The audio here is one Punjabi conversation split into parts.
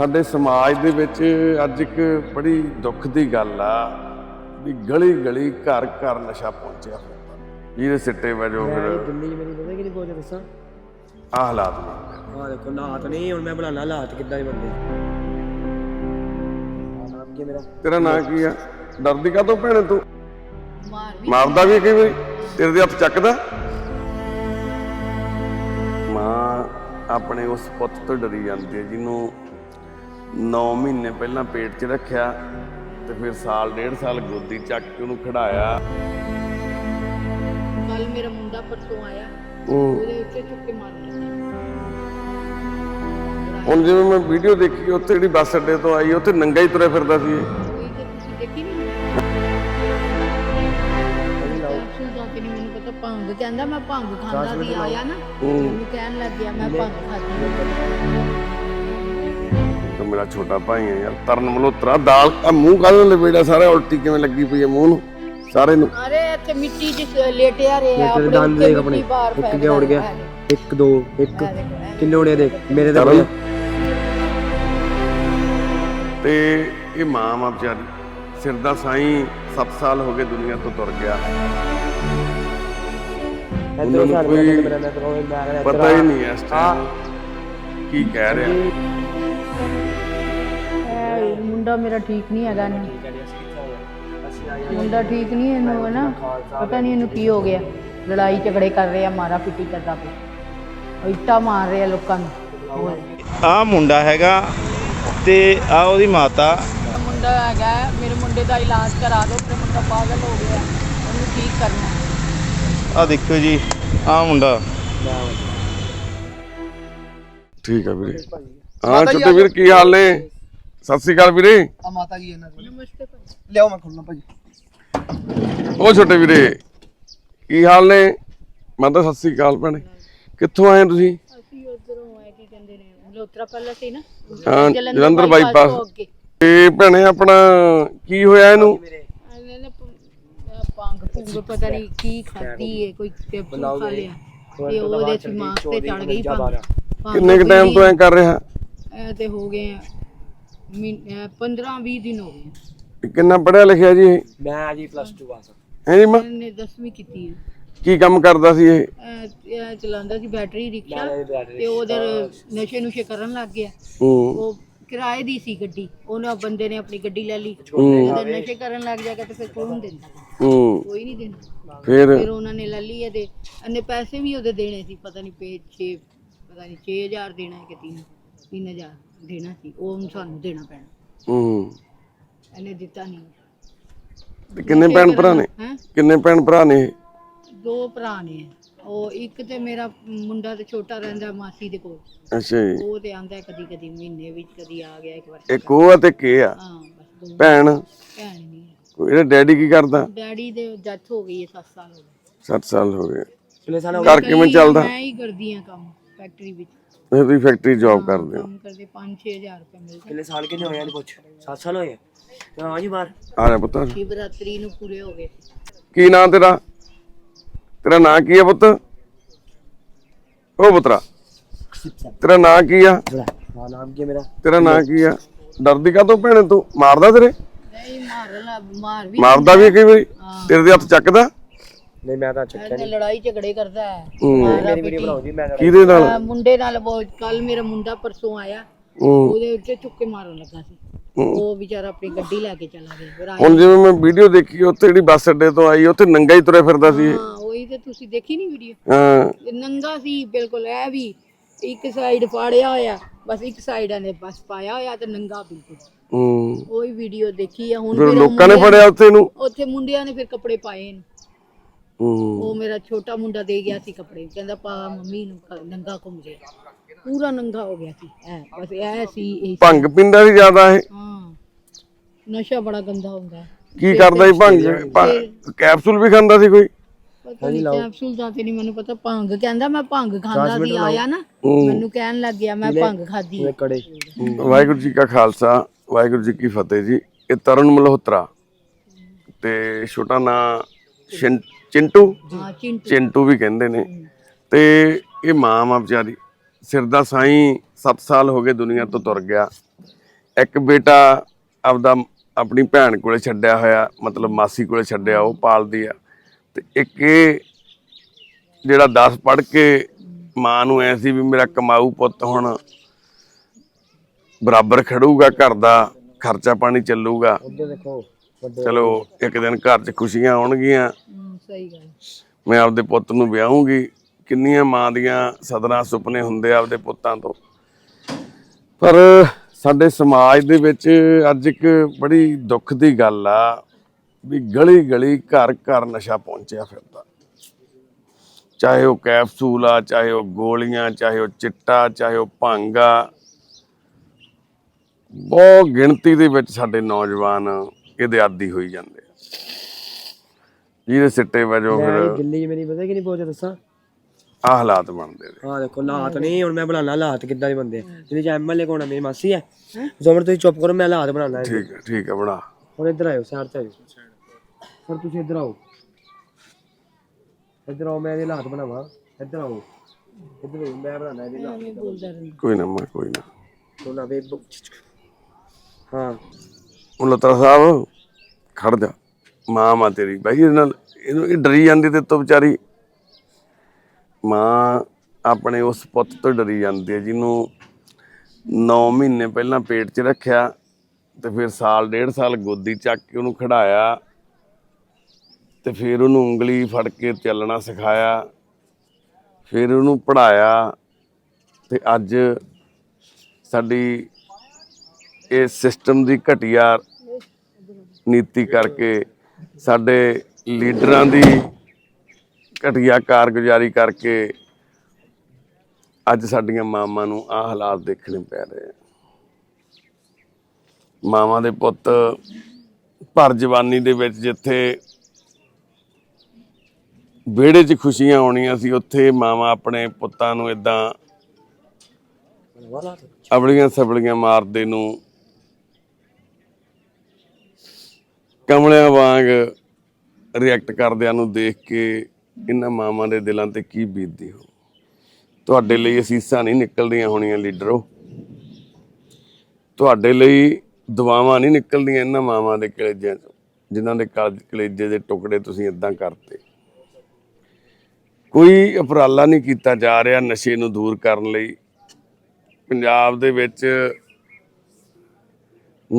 ਸਾਡੇ ਸਮਾਜ ਦੇ ਵਿੱਚ ਅੱਜ ਇੱਕ ਬੜੀ ਦੁੱਖ ਦੀ ਗੱਲ ਆ ਵੀ ਗਲੀ ਗਲੀ ਘਰ ਘਰ ਨਸ਼ਾ ਪਹੁੰਚਿਆ। ਹੋਇਆ ਜਿਹਦੇ ਸਿੱਟੇ ਵਜੋਂ ਫਿਰ ਦਿੱਲੀ 'ਚ ਮੇਰੀ ਪਤਾ ਕਿ ਨਹੀਂ ਪਹੁੰਚਿਆ ਦੱਸਾਂ? ਆਹ ਹਾਲਾਤ ਆਹ ਦੇਖੋ ਹਾਲਾਤ ਨਹੀਂ ਹੁਣ ਮੈਂ ਬਣਾਣਾ ਹਾਲਾਤ ਕਿੱਦਾਂ ਦੇ ਬੰਦੇ। ਆਹ ਨਾਮ ਕੀ ਹੈ ਮੇਰਾ? ਤੇਰਾ ਨਾਂ ਕੀ ਆ? ਡਰਦੀ ਕਾ ਭੈਣੇ ਤੂੰ? ਮਾਰ ਵੀ ਮਾਰਦਾ ਵੀ ਕਈ ਵਾਰੀ ਤੇਰੇ ਦੇ ਹੱਥ ਚੱਕਦਾ? ਮਾਂ ਆਪਣੇ ਉਸ ਪੁੱਤ ਤੋਂ ਡਰੀ ਜਾਂਦੀ ਹੈ ਜਿਹਨੂੰ 9 ਮਹੀਨੇ ਪਹਿਲਾਂ ਪੇਟ 'ਚ ਰੱਖਿਆ ਤੇ ਫਿਰ ਸਾਲ ਡੇਢ ਸਾਲ ਗੋਦੀ ਚੱਕ ਕੇ ਉਹਨੂੰ ਖੜਾਇਆ। ਕੱਲ ਮੇਰਾ ਮੁੰਡਾ ਪਰਸੋਂ ਆਇਆ ਉਹ ਉਹਦੇ ਉੱਤੇ ਚੁੱਕ ਕੇ ਮਾਰਨ ਲੱਗਾ ਹੁਣ ਜਿਵੇਂ ਮੈਂ ਵੀਡੀਓ ਦੇਖੀ ਉੱਥੇ ਜਿਹੜੀ ਬੱਸ ਅੱਡੇ ਤੋਂ ਆਈ ਉੱਥੇ ਨੰਗਾ ਹੀ ਤੁਰਿਆ ਫਿਰਦਾ ਸੀ ਇਹ। ਕੋਈ ਤੇ ਤੁਸੀਂ ਦੇਖੀ ਨਹੀਂ ਕੈਪਸੂਲ ਦਾ ਕਿ ਨਹੀਂ ਮੈਨੂੰ ਪਤਾ ਭੰਗ ਕਹਿੰਦਾ ਮੈਂ ਭੰਗ ਖਾਂਦਾ ਸੀ ਆਇਆ ਨਾ। ਮੈਨੂੰ ਕਹਿਣ ਲੱਗ ਗਿਆ ਮੈਂ ਭੰਗ ਖਾਦੀ। ਮੇਰਾ ਛੋਟਾ ਭਾਈ ਹੈ ਯਾਰ ਤਰਨ ਮਲੋਤਰਾ ਦਾਲ। ਆ ਮੂੰਹ ਕਾਹਦੇ ਨਾਲ ਲਪੇੜਿਆ ਸਾਰਾ ਉਲਟੀ ਕਿਵੇਂ ਲੱਗੀ ਪਈ ਹੈ ਮੂੰਹ ਨੂੰ? ਸਾਰੇ ਨੂੰ। ਅਰੇ ਇੱਥੇ ਮਿੱਟੀ 'ਚ ਲੇਟਿਆ ਰਿਹਾ ਆਪਣੇ ਦੰਦ ਦੇਖ ਆਪਣੇ। ਇੱਕ ਗਿਆ ਉੜ ਗਿਆ? ਰਿਹਾ ਹੈ। ਇੱਕ ਦੋ ਇੱਕ। ਇਹ ਦੇਖੋ, ਇਹ ਕਿੰਨੇ ਉੜੇ ਦੇਖ? ਮੇਰੇ ਤਾਂ ਤੇ ਇਹ ਮਾਂ ਮਾਂ ਵਿਚਾਰੀ ਸਿਰ ਦਾ ਸਾਈਂ 7 ਸਾਲ ਹੋ ਗਏ ਦੁਨੀਆ ਤੋਂ ਤੁਰ ਗਿਆ। ਪਤਾ ਹੀ ਨਹੀਂ ਇਸ ਟਾਈਮ ਕੀ ਕਹਿ ਰਿਹਾ। ਮੁੰਡਾ ਮੇਰਾ ਠੀਕ ਨਹੀਂ ਹੈਗਾ ਨਹੀਂ ਮੁੰਡਾ ਠੀਕ ਨਹੀਂ ਇਹਨੂੰ ਹੈ ਨਾ? ਪਤਾ ਨਹੀਂ ਇਹਨੂੰ ਕੀ ਹੋ ਗਿਆ। ਲੜਾਈ ਝਗੜੇ ਕਰ ਰਿਹਾ ਮਾਰਾ ਪਿੱਟੀ ਕਰਦਾ ਪਿਆ। ਇੱਟਾ ਮਾਰ ਰਿਹਾ ਲੋਕਾਂ ਨੂੰ। ਆ ਮੁੰਡਾ ਹੈਗਾ ਤੇ ਆ ਉਹਦੀ ਮਾਤਾ। ਮੁੰਡਾ ਹੈਗਾ ਮੇਰੇ ਮੁੰਡੇ ਦਾ ਇਲਾਜ ਕਰਾ ਦਿਓ ਮੇਰੇ ਮੁੰਡਾ ਪਾਗਲ ਹੋ ਗਿਆ। ਉਹਨੂੰ ਠੀਕ ਕਰਨਾ ਆ ਦੇਖੋ ਜੀ ਆ ਮੁੰਡਾ। ਠੀਕ ਆ ਵੀਰੇ। ਹਾਂ ਛੋਟੇ ਵੀਰ ਕੀ ਹਾਲ ਨੇ? ਸਤਿ ਸ੍ਰੀ ਅਕਾਲ ਵੀਰੇ। ਆ ਮਾਤਾ ਜੀ ਇਹਨਾਂ ਨਮਸਤੇ ਭਾਈ। ਲਿਆਓ ਮੈਂ ਖੋਲਣਾ ਭਾਜੀ ਉਹ ਛੋਟੇ ਵੀਰੇ ਕੀ ਹਾਲ ਨੇ? ਮਾਤਾ ਸਤਿ ਸ੍ਰੀ ਅਕਾਲ ਭੈਣੇ। ਕਿੱਥੋਂ ਆਏ ਤੁਸੀਂ? ਅਸੀਂ ਉਧਰੋਂ ਆਏ ਕੀ ਕਹਿੰਦੇ ਨੇ ਮਲੋਤਰਾ ਪਹਿਲਾਂ ਸੀ ਨਾ? ਹਾਂ ਜਲੰਧਰ ਤੋਂ ਬਾਈਪਾਸ ਅੱਗੇ। ਤੇ ਭੈਣੇ ਆਪਣਾ ਕੀ ਹੋਇਆ ਇਹਨੂੰ? ਇਹਨੇ ਨਾ ਪ- ਅਹ ਭੰਗ ਭੁੰਗ ਪਤਾ ਨਹੀਂ ਕੀ ਖਾਦੀ ਹੈ ਕੋਈ ਕੈਪਸੂਲ ਖਾ ਲਿਆ। ਤੇ ਉਹਦੇ ਦਿਮਾਗ ਤੇ ਚੜ ਗਈ ਭੰਗ ਭੰਗ ਕਿੰਨੇ ਕ ਟਾਈਮ ਤੋਂ ਐ ਕਰ ਰਿਹਾ? ਇਹ ਤੇ ਹੋ ਗਏ 15 20 ਦਿਨ ਹੋ ਗਏ। ਇਹ ਕਿੰਨਾ ਪੜਿਆ ਲਿਖਿਆ ਜੀ ਇਹ? ਮੈਂ ਜੀ ਪਲੱਸ 2 ਪਾਸ ਹੈ ਜੀ ਮਾਂ? ਇਹਨੇ 10ਵੀਂ ਕੀਤੀ ਹੈ। ਕੀ ਕੰਮ ਕਰਦਾ ਸੀ ਇਹ? ਚਲਾਉਂਦਾ ਸੀ ਬੈਟਰੀ ਰਿਕਸ਼ਾ ਤੇ ਉਧਰ ਨਸ਼ੇ ਨੁਸ਼ੇ ਕਰਨ ਲੱਗ ਗਿਆ। ਹੂੰ। ਉਹ ਕਿਰਾਏ ਦੀ ਸੀ ਗੱਡੀ। ਉਹਨਾਂ ਬੰਦੇ ਨੇ ਆਪਣੀ ਗੱਡੀ ਲੈ ਲਈ। ਉਧਰ ਨਸ਼ੇ ਕਰਨ ਲੱਗ ਜਾਏਗਾ ਤੇ ਫਿਰ ਕੌਣ ਦਿੰਦਾ? ਹੂੰ। ਕੋਈ ਨਹੀਂ ਦਿੰਦਾ। ਫਿਰ? ਫਿਰ ਉਹਨਾਂ ਨੇ ਲੈ ਲਈ ਇਹਦੇ। ਇਹਨੇ ਪੈਸੇ ਵੀ ਉਹਦੇ ਦੇਣੇ ਸੀ। ਪਤਾ ਨਹੀਂ ਪੇ 6 ਪਤਾ ਨਹੀਂ 6000 ਦੇਣਾ ਹੈ ਕਿ 3 3000 ਦੇਣਾ ਸੀ ਉਹ ਹੁਣ ਸਾਨੂੰ ਦੇਣਾ ਪੈਣਾ। ਹੂੰ। ਇਹਨੇ ਦਿੱਤਾ ਨਹੀਂ ਤੇ ਕਿੰਨੇ ਭੈਣ ਭਰਾ ਨੇ? ਹੈ? ਕਿੰਨੇ ਭੈਣ ਭਰਾ ਨੇ ਇਹ? ਦੋ ਭਰਾ ਨੇ। ਉਹ ਇੱਕ ਤੇ ਮੇਰਾ ਮੁੰਡਾ ਤੇ ਛੋਟਾ ਰਹਿੰਦਾ ਮਾਸੀ ਦੇ ਕੋਲ। ਅੱਛਾ ਜੀ। ਉਹ ਤੇ ਆਂਦਾ ਕਦੀ ਕਦੀ ਮਹੀਨੇ ਵਿੱਚ ਕਦੀ ਆ ਗਿਆ ਇੱਕ ਵਾਰ। ਇੱਕ ਉਹ ਆ ਤੇ ਕੇ ਆ? ਹਾਂ ਬਸ ਦੋ। ਭੈਣ? ਭੈਣ ਨਹੀਂ। ਇਹਦਾ ਡੈਡੀ ਕੀ ਕਰਦਾ? ਡੈਡੀ ਦੇ ਡੈਥ ਹੋ ਗਈ ਹੈ 7 ਸਾਲ ਹੋ ਗਏ। 7 ਸਾਲ ਹੋ ਗਏ। ਕਿੰਨੇ ਸਾਲ ਹੋ ਘਰ ਕਿਵੇਂ ਚੱਲਦਾ? ਮੈਂ ਹੀ ਕਰਦੀ ਆ ਕੰਮ ਫੈਕਟਰੀ ਵਿੱਚ। ਇਹ ਤੁਸੀਂ ਫੈਕਟਰੀ ਜੌਬ ਕਰਦੇ ਹੋ। ਕੰਮ ਕਰਦੇ 5-6000 ਰੁਪਏ ਮਿਲਦਾ ਕਿੰਨੇ ਸਾਲ ਕਿੰਨੇ ਹੋਏ ਨੇ ਪੁੱਛ? 7 ਸਾਲ ਹੋਏ ਤੇ ਹਾਂ ਜੀ ਬਾਹਰ? ਆ ਪੁੱਤ ਸ਼ਿਵਰਾਤਰੀ ਨੂੰ ਪੂਰੇ ਹੋ ਗਏ। ਕੀ ਨਾਂ ਤੇਰਾ? ਤੇਰਾ ਨਾਂ ਕੀ ਆ ਪੁੱਤ? ਉਹ ਪੁੱਤਰਾ ਤੇਰਾ ਨਾਂ ਕੀ ਆ? ਹਾਂ ਨਾਮ ਕੀ ਹੈ ਮੇਰਾ? ਤੇਰਾ ਨਾਂ ਕੀ ਆ? ਡਰਦੀ ਕਾ ਭੈਣੇ ਤੂੰ? ਮਾਰਦਾ ਤੇਰੇ? ਨਹੀਂ ਮਾਰ ਲਾ ਮਾਰ ਵੀ ਮਾਰਦਾ ਵੀ ਕਈ ਵਾਰੀ? ਤੇਰੇ ਦੇ ਹੱਥ ਚੱਕਦਾ? ਨਹੀਂ ਮੈਂ ਤਾਂ ਚੱਕਿਆ ਇਹਨੇ ਲੜਾਈ ਝਗੜੇ ਕਰਦਾ ਹੈ। ਹੂੰ। ਮੇਰੀ ਵੀਡੀਓ ਬਣਾਓ ਜੀ ਮੈਂ ਕਿਹਦੇ ਨਾਲ? ਮੁੰਡੇ ਨਾਲ ਕੱਲ ਮੇਰਾ ਮੁੰਡਾ ਪਰਸੋਂ ਆਇਆ। ਹੂੰ। ਉਹਦੇ ਉੱਤੇ ਚੁੱਕ ਮਾਰਨ ਲੱਗਾ ਸੀ। ਉਹ ਵਿਚਾਰਾ ਆਪਣੀ ਗੱਡੀ ਲੈ ਕੇ ਚਲਾ ਗਿਆ। ਫਿਰ ਆਇਆ ਹੁਣ ਜਿਵੇਂ ਮੈਂ ਵੀਡੀਓ ਦੇਖੀ ਉੱਥੇ ਜਿਹੜੀ ਬੱਸ ਅੱਡੇ ਤੋਂ ਆਈ ਉੱਥੇ ਨੰਗਾ ਹੀ ਤੁਰਿਆ ਫਿਰਦਾ ਸੀ। ਇਹ। ਹਾਂ ਉਹੀ ਤੇ ਤੁਸੀਂ ਦੇਖੀ ਨਹੀਂ ਵੀਡੀਓ? ਹਾਂ। ਨੰਗਾ ਸੀ ਬਿਲਕੁਲ ਇਹ ਵੀ ਇੱਕ ਸਾਈਡ ਫਾੜਿਆ ਹੋਇਆ ਬਸ ਇੱਕ ਸਾਈਡ ਨੇ ਬਸ ਪਾਇਆ ਹੋਇਆ ਤੇ ਨੰਗਾ ਬਿਲਕੁਲ। ਹੂੰ। ਉਹੀ ਵੀਡੀਓ ਦੇਖੀ ਆ ਹੁਣ ਫਿਰ ਫਿਰ ਉਹ ਲੋਕਾਂ ਨੇ ਮੁੰਡਿਆਂ- ਫੜਿਆ ਉੱਥੇ ਨੂੰ ਉੱਥੇ ਮੁੰਡਿਆਂ ਨੇ ਫਿਰ ਕੱਪੜੇ ਪਾਏ ਨੇ। ਉਹ ਮੇਰਾ ਛੋਟਾ ਮੁੰਡਾ ਦੇ ਗਿਆ ਸੀ ਕੱਪੜੇ। ਕਹਿੰਦਾ ਪਾ ਮੰਮੀ ਨੂੰ ਕ- ਨੰਗਾ ਘੁੰਮ ਜੇ। ਪੂਰਾ ਨੰਗਾ ਹੋ ਗਿਆ ਸੀ। ਐ ਬਸ ਇਹ ਸੀ ਇਹ ਸੀ। ਭੰਗ ਪਿੰਦਾ ਸੀ ਜ਼ਿਆਦਾ ਇਹ। ਹਾਂ। ਨਸ਼ਾ ਬੜਾ ਗੰਦਾ ਹੁੰਦਾ ਹੈ। ਕੀ ਕਰਦਾ ਸੀ ਭੰਗ? ਕੈਪਸੂਲ ਵੀ ਖਾਂਦਾ ਸੀ ਕੋਈ? ਪਤਾ ਨਹੀਂ ਕੈਪਸੂਲ ਦਾ ਤੇ ਨਹੀਂ ਮੈਨੂੰ ਪਤਾ ਭੰਗ। ਕਹਿੰਦਾ ਮੈਂ ਭੰਗ ਖਾਂਦਾ ਸੀ ਆਇਆ ਨਾ। ਮੈਨੂੰ ਕਹਿਣ ਲੱਗ ਗਿਆ ਮੈਂ ਭੰਗ ਖਾਦੀ ਕੜੇ। ਵਾਹਿਗੁਰੂ ਜੀ ਕਾ ਖਾਲਸਾ ਵਾਹਿਗੁਰੂ ਜੀ ਕੀ ਫਤਿਹ ਜੀ। ਇਹ ਤਰਨ ਮਲਹੋਤਰਾ ਤੇ ਛੋਟਾ ਨਾਂ ਸ਼ਿੰ- ਚਿੰਟੂ? ਹਾਂ ਚਿੰਟੂ। ਚਿੰਟੂ ਵੀ ਕਹਿੰਦੇ ਨੇ। ਤੇ ਇਹ ਮਾਂ ਮਾਂ ਵਿਚਾਰੀ ਸਿਰ ਦਾ ਸਾਈਂ 7 ਸਾਲ ਹੋ ਗਏ ਦੁਨੀਆ ਤੋਂ ਤੁਰ ਗਿਆ। ਇੱਕ ਬੇਟਾ ਆਪਦਾ ਆਪਣੀ ਭੈਣ ਕੋਲੇ ਛੱਡਿਆ ਹੋਇਆ ਮਤਲਬ ਮਾਸੀ ਕੋਲੇ ਛੱਡਿਆ ਉਹ ਪਾਲਦੀ ਆ। ਤੇ ਇੱਕ ਇਹ ਜਿਹੜਾ 10 ਪੜ੍ਹ ਕੇ ਮਾਂ ਨੂੰ ਐ ਸੀ ਵੀ ਮੇਰਾ ਕਮਾਊ ਪੁੱਤ ਹੁਣ ਬਰਾਬਰ ਖੜੂਗਾ ਘਰ ਦਾ ਖਰਚਾ ਪਾਣੀ ਚੱਲੂਗਾ। ਚਲੋ ਇੱਕ ਦਿਨ ਘਰ 'ਚ ਖੁਸ਼ੀਆਂ ਆਉਣਗੀਆਂ। ਮੈਂ ਆਪਦੇ ਪੁੱਤ ਨੂੰ ਵਿਆਹੂੰਗੀ। ਕਿੰਨੀਆਂ ਮਾਂ ਦੀਆਂ ਸਦਰਾਂ ਸੁਪਨੇ ਹੁੰਦੇ ਆ ਆਪਦੇ ਪੁੱਤਾਂ ਤੋਂ। ਪਰ ਸਾਡੇ ਸਮਾਜ ਦੇ ਵਿੱਚ ਅੱਜ ਇੱਕ ਬੜੀ ਦੁੱਖ ਦੀ ਗੱਲ ਆ, ਵੀ ਗਲੀ ਗਲੀ ਘਰ ਘਰ ਨਸ਼ਾ ਪਹੁੰਚਿਆ ਫਿਰਦਾ। ਚਾਹੇ ਉਹ ਕੈਪਸੂਲ ਆ, ਚਾਹੇ ਉਹ ਗੋਲੀਆਂ, ਚਾਹੇ ਉਹ ਚਿੱਟਾ, ਚਾਹੇ ਉਹ ਭੰਗ ਆ। ਬਹੁਤ ਗਿਣਤੀ ਦੇ ਵਿੱਚ ਸਾਡੇ ਨੌਜਵਾਨ ਇਹਦੇ ਆਦੀ ਹੋਈ ਜਾਂਦੇ ਆ। ਜਿਹਦੇ ਸਿੱਟੇ ਵਜੋਂ ਫਿਰ। 'ਚ ਮੇਰੀ ਪਤਾ ਕਿ ਨਹੀਂ ਪਹੁੰਚਿਆ ਦੱਸਾਂ? ਆ ਹਾਲਾਤ ਬਣਦੇ ਨੇ। ਹਾਂ ਦੇਖੋ ਹਾਲਾਤ ਨਹੀਂ ਹੁਣ ਮੈਂ ਬਣਾਉਣਾ ਹਾਲਾਤ ਕਿੱਦਾਂ ਦੇ ਬੰਦੇ ਜਿਹਦੇ ਚ ਐਮਐਲਏ ਕੋਣ ਮੇਰੀ ਮਾਸੀ ਹੈ ਮਿੰਟ ਤੁਸੀਂ ਚੁੱਪ ਕਰੋ ਮੈਂ ਹਾਲਾਤ ਬਣਾਉਣਾ ਠੀਕ ਹੈ ਠੀਕ ਹੈ ਬਣਾ। ਹੁਣ ਇੱਧਰ ਆਇਓ ਸਾਈਡ ਤੇ ਆਇਓ। ਸਰ ਤੁਸੀਂ ਇੱਧਰ ਆਓ। ਇੱਧਰ ਆਓ ਮੈਂ ਇਹਦੇ ਹਾਲਾਤ ਬਣਾਵਾਂ। ਇੱਧਰ ਆਓ। ਇੱਧਰ ਮੈਂ ਬਣਾਉਣਾ ਇਹਦੇ ਹਾਲਾਤ। ਕੋਈ ਨਾ ਮੈਂ ਕੋਈ ਨਾ। ਸੋਨਾ ਵੇ ਹਾਂ। ਹੁਣ ਲਤਰਾ ਸਾਹਿਬ ਖੜ ਜਾ। ਮਾਂ ਮਾਂ ਤੇਰੀ। ਬਾਈ, ਇਹਦੇ ਨਾਲ ਇਹਨੂੰ ਇਹ ਡਰੀ ਜਾਂਦੀ ਤੇ ਤੋਂ ਵਿਚਾਰੀ। ਮਾਂ ਆਪਣੇ ਉਸ ਪੁੱਤ ਤੋਂ ਡਰੀ ਜਾਂਦੀ ਹੈ, ਜਿਹਨੂੰ 9 ਮਹੀਨੇ ਪਹਿਲਾਂ ਪੇਟ 'ਚ ਰੱਖਿਆ ਤੇ ਫਿਰ ਸਾਲ, ਡੇਢ ਸਾਲ ਗੋਦੀ ਚੱਕ ਕੇ ਉਹਨੂੰ ਖੜਾਇਆ ਤੇ ਫਿਰ ਉਹਨੂੰ ਉਂਗਲੀ ਫੜ ਕੇ ਚੱਲਣਾ ਸਿਖਾਇਆ, ਫਿਰ ਉਹਨੂੰ ਪੜਾਇਆ ਤੇ ਅੱਜ ਸਾਡੀ ਇਹ ਸਿਸਟਮ ਦੀ ਘਟੀਆ ਨੀਤੀ ਕਰਕੇ ਸਾਡੇ ਲੀਡਰਾਂ ਦੀ ਘਟੀਆ ਕਾਰਗੁਜ਼ਾਰੀ ਕਰਕੇ ਅੱਜ ਸਾਡੀਆਂ ਮਾਵਾਂ ਨੂੰ ਆ ਹਾਲਾਤ ਦੇਖਣੇ ਪੈ ਰਹੇ ਆ। ਮਾਵਾਂ ਦੇ ਪੁੱਤ ਭਰ ਜਵਾਨੀ ਦੇ ਵਿੱਚ ਜਿੱਥੇ ਵਿਹੜੇ 'ਚ ਖੁਸ਼ੀਆਂ ਆਉਣੀਆਂ ਸੀ ਉੱਥੇ ਮਾਵਾਂ ਆਪਣੇ ਪੁੱਤਾਂ ਨੂੰ ਇਦਾਂ ਅਬਲੀਆਂ ਸਬਲੀਆਂ ਮਾਰਦੇ ਨੂੰ ਕਮਲਿਆਂ ਵਾਂਗ ਰਿਐਕਟ ਕਰਦਿਆਂ ਨੂੰ ਦੇਖ ਕੇ ਇਹਨਾਂ ਮਾਵਾਂ ਦੇ ਦਿਲਾਂ ਤੇ ਕੀ ਬੀਤਦੀ ਹੋ ਤੁਹਾਡੇ ਲਈ ਅਸੀਸਾਂ ਨਹੀਂ ਨਿਕਲਦੀਆਂ ਹੋਣੀਆਂ ਲੀਡਰੋ। ਤੁਹਾਡੇ ਲਈ ਦੁਆਵਾਂ ਨਹੀਂ ਨਿਕਲਦੀਆਂ ਇਹਨਾਂ ਮਾਵਾਂ ਦੇ ਕਲੇਜਿਆਂ ਚੋਂ, ਜਿਨ੍ਹਾਂ ਦੇ ਕਲ- ਕਲੇਜੇ ਦੇ ਟੁਕੜੇ ਤੁਸੀਂ ਇਦਾਂ ਕਰਤੇ। ਕੋਈ ਉਪਰਾਲਾ ਨਹੀਂ ਕੀਤਾ ਜਾ ਰਿਹਾ ਨਸ਼ੇ ਨੂੰ ਦੂਰ ਕਰਨ ਲਈ। ਪੰਜਾਬ ਦੇ ਵਿੱਚ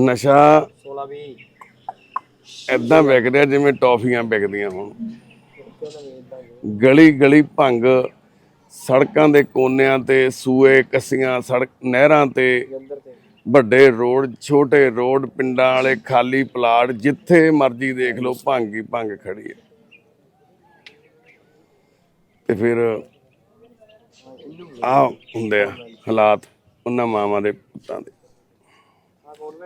ਨਸ਼ਾ 16 20 ਐਦਾਂ ਵਿਕ ਰਿਹਾ ਜਿਵੇਂ ਟੌਫੀਆਂ ਵਿਕਦੀਆਂ ਹੁਣ। ਗਲੀ ਗਲੀ ਭੰਗ, ਸੜਕਾਂ ਦੇ ਕੋਨਿਆਂ ਤੇ ਸੂਏ ਕੱਸੀਆਂ, ਸੜਕ ਨਹਿਰਾਂ ਤੇ ਵੱਡੇ ਰੋਡ, ਛੋਟੇ ਰੋਡ, ਪਿੰਡਾਂ ਵਾਲੇ ਖਾਲੀ ਪਲਾਟ, ਜਿੱਥੇ ਮਰਜ਼ੀ ਦੇਖ ਲਓ ਭੰਗ ਹੀ ਭੰਗ ਖੜੀ ਹੈ। ਤੇ ਫਿਰ ਆ ਹੁੰਦੇ ਆ ਹਾਲਾਤ, ਉਹਨਾਂ ਮਾਵਾਂ ਦੇ ਪੁੱਤਾਂ ਦੇ।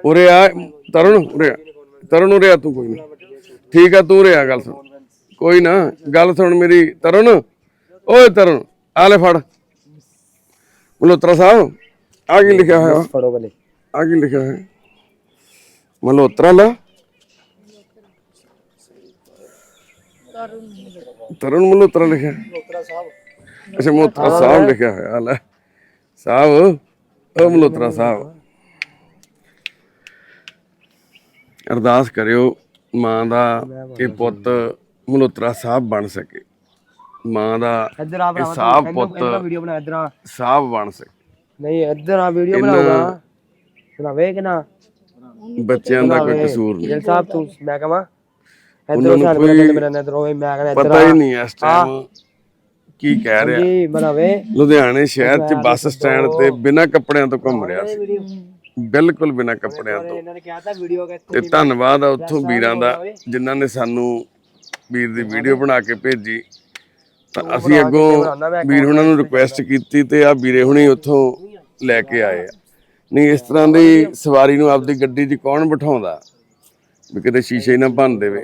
ਉਰੇ ਆ, ਤਰੁਣ, ਉਰੇ ਆ। ਤਰੁਣ ਉਰੇ ਆ ਤੂੰ ਕੋਈ ਨਾ ਠੀਕ ਆ ਤੂੰ ਉਰੇ ਆ ਗੱਲ ਸੁਣ। ਕੋਈ ਨਾ ਗੱਲ ਸੁਣ ਮੇਰੀ ਤਰੁਣ। ਓਏ ਤਰੁਣ ਆ ਲੈ ਫੜ। ਮਲਹੋਤਰਾ ਸਾਹਿਬ ਆ ਕੀ ਲਿਖਿਆ ਹੋਇਆ? ਫੜੋ ਬਲੇ ਆ ਕੀ ਲਿਖਿਆ ਹੋਇਆ? ਮਲਹੋਤਰਾ ਲਾ। ਤਰੁਣ ਮਲਹੋਤਰਾ ਲਿਖਿਆ। ਅੱਛਾ ਮਲਹੋਤਰਾ ਸਾਹਿਬ ਲਿਖਿਆ ਹੋਇਆ ਆ ਲੈ। ਸਾਹਿਬ ਉਹ ਮਲਹੋਤਰਾ ਸਾਹਿਬ। ਅਰਦਾਸ ਕਰਿਓ ਮਾਂ ਦਾ ਇਹ ਪੁੱਤ ਮਲਹੋਤਰਾ ਸਾਹਿਬ ਬਣ ਸਕੇ। ਮਾਂ ਦਾ ਇਹ ਸਾਹਬ ਪੁੱਤ ਵੀਡੀਓ ਬਣਾ ਇੱਧਰ ਆ। ਸਾਹਿਬ ਬਣ ਸਕੇ। ਨਹੀਂ ਇੱਧਰ ਆ ਵੀਡੀਓ ਬਣਾਉਗਾ ਬਣਾਵੇ। ਕਿ ਨਾ? ਬੱਚਿਆਂ ਦਾ ਕੋਈ ਕਸੂਰ ਨਹੀਂ। ਜਲ ਸਾਹਿਬ ਤੂੰ ਮੈਂ ਕਹਾਂ ਇੱਧਰ ਕੋਈ ਮੇਰੇ ਇੱਧਰ ਹੋਵੇ ਮੈਂ ਕਹਿੰਦਾ ਇੱਧਰ ਪਤਾ ਹੀ ਨਹੀਂ ਇਸ ਟਾਈਮ ਕੀ ਕਹਿ ਰਿਹਾ। ਜੀ ਬਣਾਵੇ। ਲੁਧਿਆਣੇ ਸ਼ਹਿਰ 'ਚ ਬੱਸ ਸਟੈਂਡ ਤੇ ਬਿਨਾਂ ਕੱਪੜਿਆਂ ਤੋਂ ਘੁੰਮ ਰਿਹਾ ਸੀ। ਬਿਲਕੁਲ ਬਿਨਾਂ ਕੱਪੜਿਆਂ ਤੋਂ। ਇਹਨਾਂ ਨੇ ਕਿਹਾ ਤਾਂ ਵੀਡੀਓ ਕਿ ਤੇ ਧੰਨਵਾਦ ਆ ਉੱਥੋਂ ਵੀਰਾਂ ਦਾ ਜਿਨ੍ਹਾਂ ਨੇ ਸਾਨੂੰ ਵੀਰ ਦੀ ਵੀਡੀਓ ਬਣਾ ਕੇ ਭੇਜੀ। ਤਾਂ ਅਸੀਂ ਅੱਗੋਂ ਵੀਰ ਹੁਣਾਂ ਨੂੰ ਰਿਕੁਐਸਟ ਕੀਤੀ ਤੇ ਆ ਵੀਰੇ ਹੁਣੀ ਉੱਥੋਂ ਲੈ ਕੇ ਆਏ ਆ। ਨਹੀਂ ਇਸ ਤਰ੍ਹਾਂ ਦੀ ਸਵਾਰੀ ਨੂੰ ਆਪਦੀ ਗੱਡੀ 'ਚ ਕੌਣ ਬਿਠਾਉਂਦਾ? ਵੀ ਕਿਤੇ ਸ਼ੀਸ਼ੇ ਨਾ ਭੰਨ ਦੇਵੇ।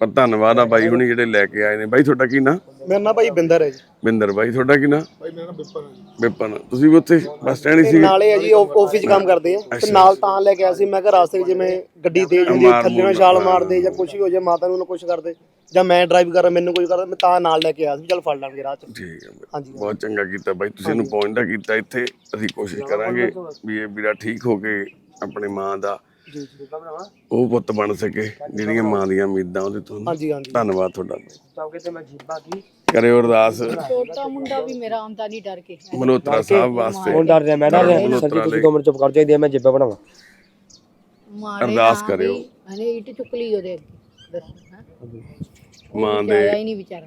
ਪਰ ਧੰਨਵਾਦ ਆ ਬਾਈ ਹੁਣੀ ਜਿਹੜੇ ਲੈ ਕੇ ਆਏ ਨੇ। ਬਾਈ ਤੁਹਾਡਾ ਕੀ ਨਾਂ? ਮੇਰਾ ਨਾਮ ਭਾਈ ਬਿੰਦਰ ਹੈ ਜੀ। ਬਿੰਦਰ ਬਾਈ ਤੁਹਾਡਾ ਕੀ ਨਾਂ? ਬਾਈ ਮੇਰਾ ਨਾਮ ਵਿਪਨ ਵਿਪਨ ਤੁਸੀਂ ਵੀ ਉੱਥੇ ਬੱਸ ਸਟੈਂਡ ਹੀ ਸੀ ਨਾਲੇ ਹੈ ਜੀ ਆਫਿਸ 'ਚ ਕੰਮ ਕਰਦੇ ਆ। ਤੇ ਨਾਲ ਤਾਂ ਲੈ ਕੇ ਆਇਆ ਸੀ। ਮੈਂ ਕਿਹਾ ਰਾਸਤੇ 'ਚ ਜਿਵੇਂ ਗੱਡੀ ਤੇਜ਼ ਹੁੰਦੀ ਹੈ ਥੱਲੇ ਨਾਲ ਛਾਲ ਮਾਰਦੇ ਜਾਂ ਕੁਝ ਵੀ ਹੋ ਜਾਏ ਮਾਤਾ ਨੂੰ ਨਾ ਕੁਝ ਕਰਦੇ। ਜਾਂ ਮੈਂ ਡਰਾਈਵ ਕਰ ਰਿਹਾ ਮੈਨੂੰ ਕੋਈ ਕਰਦਾ ਮੈਂ ਤਾਂ ਨਾਲ ਲੈ ਕੇ ਆਇਆ ਸੀ। ਚੱਲ ਫੜ ਲਾਂਗੇ ਰਾਹ 'ਚ। ਠੀਕ ਹੈ ਹਾਂਜੀ। ਬਹੁਤ ਚੰਗਾ ਕੀਤਾ ਬਾਈ। ਤੁਸੀਂ ਇਹਨੂੰ ਪਹੁੰਚਦਾ ਕੀਤਾ ਇੱਥੇ। ਅਸੀਂ ਕੋਸ਼ਿਸ਼ ਕਰਾਂਗੇ ਵੀ ਇਹ ਵੀਰਾ ਠੀਕ ਹੋ ਕੇ ਆਪਣੀ ਮਾਂ ਦਾ ਜੀ ਜੀ ਉਹ ਪੁੱਤ ਬਣ ਸਕੇ ਜਿਹੜੀਆਂ ਮਾਂ ਦੀਆਂ ਉਮੀਦਾਂ ਉਹਦੇ ਤੋਂ ਨੇ। ਹਾਂਜੀ ਹਾਂਜੀ। ਧੰਨਵਾਦ ਤੁਹਾਡਾ। ਚੌਕੇ ਤੇ ਮੈਂ ਜੀਬਾ ਕੀ। ਕਰਿਓ ਅਰਦਾਸ। ਛੋਟਾ ਮੁੰਡਾ ਵੀ ਮੇਰਾ ਆਉਂਦਾ ਨਹੀਂ ਡਰ ਕੇ। ਮਨੋਤਰਾ ਸਾਹਿਬ ਵਾਸਤੇ। ਹੁਣ ਡਰ ਰਿਹਾ ਮੈਂ ਡਰ ਰਿਹਾ ਸਰ ਜੀ ਤੁਸੀਂ ਦੋ। ਮਿੰਟ ਚੁੱਪ ਕਰ ਜਾਈਏ ਮੈਂ ਜੀਬਾ ਬਣਾਵਾਂ। ਮਾਰੇ ਅਰਦਾਸ ਕਰਿਓ। ਹਨੇ ਇੱਟ ਚੁੱਕ ਲਈ ਉਹਦੇ ਅੱਗੇ ਦੱਸ ਹਾਂ? ਮਾਂ ਆਇਆ ਦੇ ਹੀ ਨਹੀਂ ਵਿਚਾਰਾ।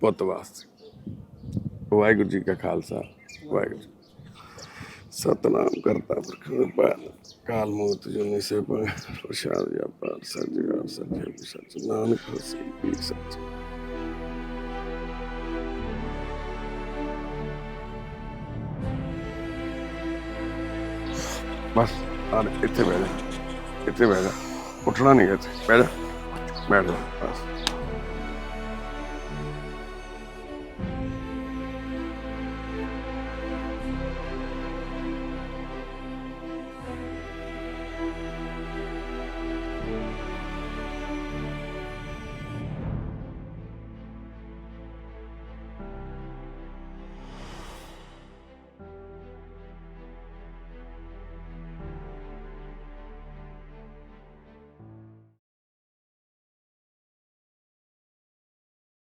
ਪੁੱਤ ਵਾਸਤੇ। ਵਾਹਿਗੁਰੂ ਜੀ ਕਾ ਖਾਲਸਾ ਵਾਹਿਗੁਰੂ ਜੀ। ਸਤਨਾਮ ਕਰਤਾ ਪੁਰਖ ਨਿਰਭੈ ਕਾਲ ਮੂਰਤ ਜੁਨੀ ਸੇ ਪਰ ਪ੍ਰਸ਼ਾਦ ਜਾ ਪਰ ਸਜਿਆ ਸਜੇ ਸਚ ਨਾਨਕ ਹਸੀ ਵੀ ਸਚ ਬਸ ਆ ਲੈ, ਇੱਥੇ ਬਹਿ ਜਾ ਇੱਥੇ ਬਹਿ